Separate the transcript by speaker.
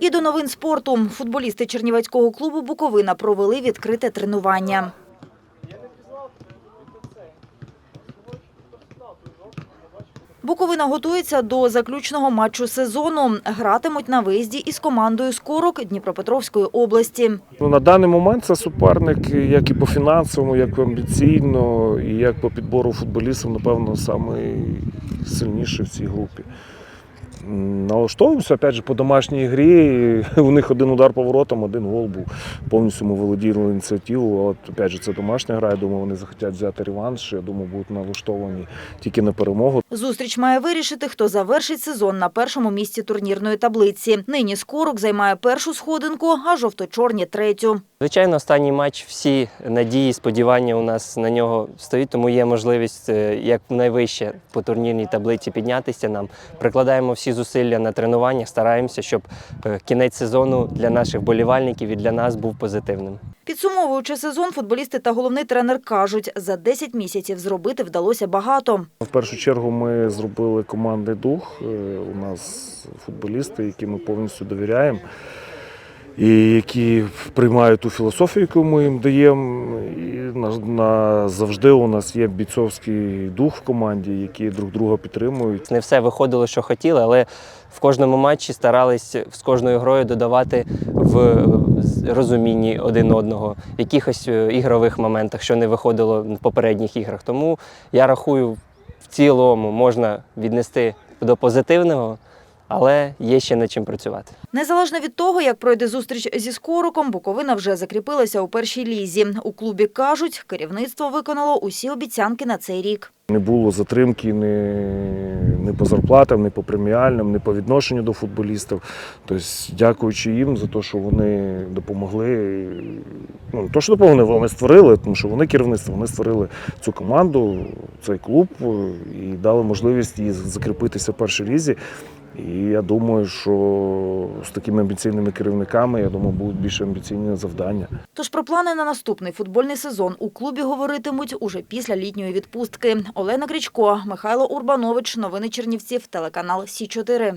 Speaker 1: І до новин спорту. Футболісти Чернівецького клубу Буковина провели відкрите тренування. Буковина готується до заключного матчу сезону. Гратимуть на виїзді із командою «Скорок» Дніпропетровської області.
Speaker 2: Ну, на даний момент це суперник як і по фінансовому, як і амбіційно, і як по підбору футболістів, напевно, найсильніший в цій групі. Налаштовуємося, опять же, по домашній грі. У них один удар поворотом, один гол був. Повністю ми володіли ініціативу. От, опять же, це домашня гра. Я думаю, вони захотять взяти реванш. Я думаю, будуть налаштовані тільки на перемогу.
Speaker 1: Зустріч має вирішити, хто завершить сезон на першому місці турнірної таблиці. Нині «Скорок» займає першу сходинку, а жовто-чорні – третю.
Speaker 3: Звичайно, останній матч всі надії, сподівання у нас на нього стоїть, тому є можливість е, як найвище по турнірній таблиці піднятися. Нам прикладаємо всі зусилля на тренуваннях, стараємося, щоб е, кінець сезону для наших болівальників і для нас був позитивним.
Speaker 1: Підсумовуючи сезон, футболісти та головний тренер кажуть, за 10 місяців зробити вдалося багато.
Speaker 2: В першу чергу ми зробили командний дух. Е, У нас футболісти, які ми повністю довіряємо, і які приймають ту філософію, яку ми їм даємо. І завжди у нас є бійцовський дух в команді, які друг друга підтримують.
Speaker 3: Не все виходило, що хотіли, але в кожному матчі старались з кожною грою додавати в розумінні один одного, в якихось е, ігрових моментах, що не виходило в попередніх іграх. Тому я рахую, в цілому можна віднести до позитивного, але є ще над чим працювати.
Speaker 1: Незалежно від того, як пройде зустріч зі «Скороком», Буковина вже закріпилася у першій лізі. У клубі кажуть, керівництво виконало усі обіцянки на цей рік.
Speaker 2: Не було затримки ні, ні по зарплатам, ні по преміальним, ні по відношенню до футболістів. Тобто, дякуючи їм за те, що вони допомогли. Ну, то, що допомогли, вони створили, тому що вони керівництво, вони створили цю команду, цей клуб е, і дали можливість їй закріпитися в першій лізі. І я думаю, що з такими амбіційними керівниками, я думаю, будуть більш амбіційні завдання.
Speaker 1: Тож про плани на наступний футбольний сезон у клубі говоритимуть уже після літньої відпустки. Олена Крічко, Михайло Урбанович. Новини Чернівців. Телеканал Сі 4